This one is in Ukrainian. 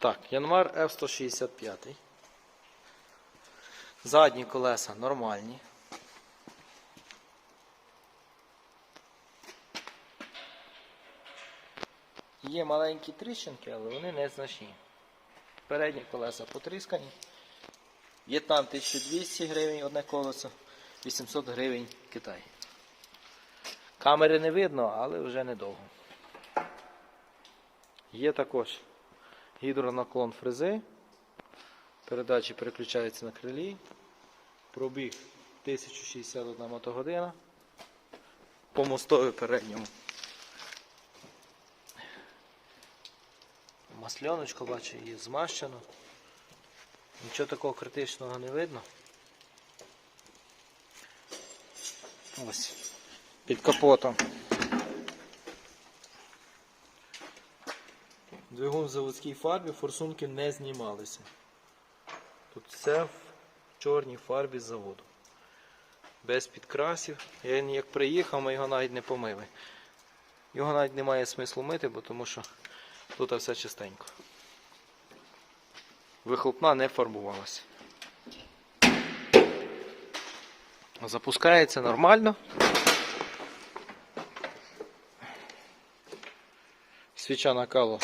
Так, Янмар F-165. Задні колеса нормальні. Є маленькі тріщинки, але вони незначні. Передні колеса потріскані. В'єтнам 1200 гривень одне колесо, 800 гривень Китай. Камери не видно, але вже недовго. Є також гідронаклон фрези. Передачі переключаються на крилі. Пробіг 1061 мотогодина. По мостові передньому. Масльоночко, бачу, її змащено. Нічого такого критичного не видно. Ось. Під капотом. Двигун в заводській фарбі, форсунки не знімалися. Тут все в чорній фарбі з заводу. Без підкрасів. Я як приїхав, ми його навіть не помили. Його навіть немає смислу мити, бо тому що тут все чистенько. Вихлопна не фарбувалася. Запускається нормально. свіча накалу.